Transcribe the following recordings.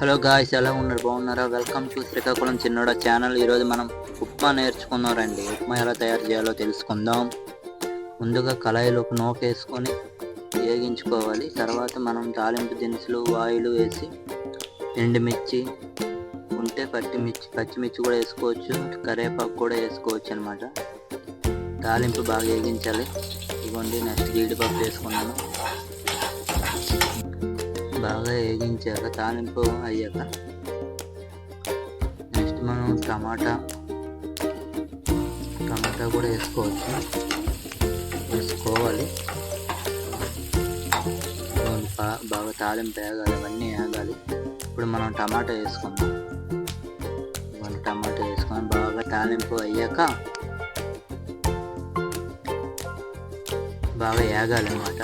Hello guys ఎలా ఉన్నారు? బాగున్నారా? Welcome to Srikakulam చిన్నోడ channel. ఈరోజు మనం ఉప్మా నేర్చుకుందాం రండి ఉప్మా ఎలా తయారు చేయాలో తెలుసుకుందాం. ముందుగా కళాయిలోకి నూక వేసుకొని వేగించుకోవాలి. తర్వాత మనం తాలింపు దినుసులు ఆయిల్ వేసి ఎండుమిర్చి ఉంటే పచ్చిమిర్చి పచ్చిమిర్చి కూడా వేసుకోవచ్చు. కరివేపాకు కూడా వేసుకోవచ్చు అనమాట తాలింపు బాగా వేగించాలి. ఇదిగోండి నెక్స్ట్ జీడిపప్పు వేసుకున్నాను. బాగా వేగించాక తాలింపు అయ్యాక నెక్స్ట్ మనం టమాటా టమాటా కూడా వేసుకోవచ్చు. వేసుకోవాలి. బాగా తాలింపు వేగాలి అవన్నీ వేగాలి. ఇప్పుడు మనం టమాటా వేసుకుందాం. మనం టమాటా వేసుకొని బాగా తాలింపు అయ్యాక బాగా వేగాలి అన్నమాట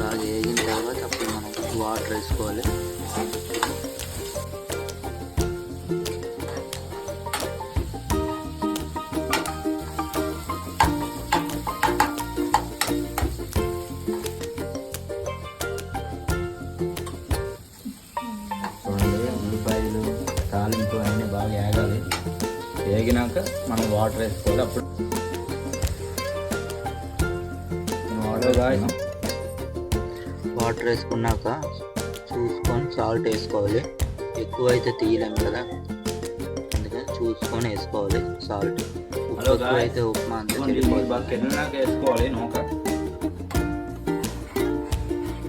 బాగా వేగిన తర్వాత అప్పుడు మనం వాటర్ వేసుకోవాలి. చూడండి ఉల్లిపాయలు తాలింపు అన్నీ బాగా వేగాలి వేగినాక మనం వాటర్ వేసుకోవాలి. అప్పుడు వాటర్ వాటర్ వేసుకున్నాక చూసుకొని సాల్ట్ వేసుకోవాలి. ఎక్కువ అయితే తీయలేము కదా. అందుకని చూసుకొని వేసుకోవాలి సాల్ట్. హలో ఎక్కువ. అయితే ఉప్మా అంతా వేసుకోవాలి నూక.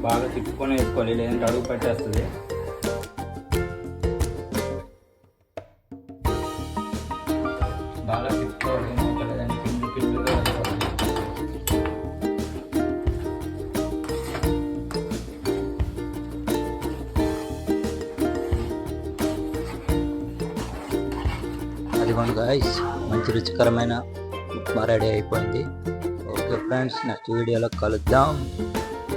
బాగా తిప్పుకొని వేసుకోవాలి లేదంటే అడుగు పట్టేస్తుంది. బాగా తిప్పుకోవాలి అదిగోండి గాయస్ మంచి రుచికరమైన ఉప్మా రెడీ అయిపోయింది ఓకే ఫ్రెండ్స్ నెక్స్ట్ వీడియోలో కలుద్దాం.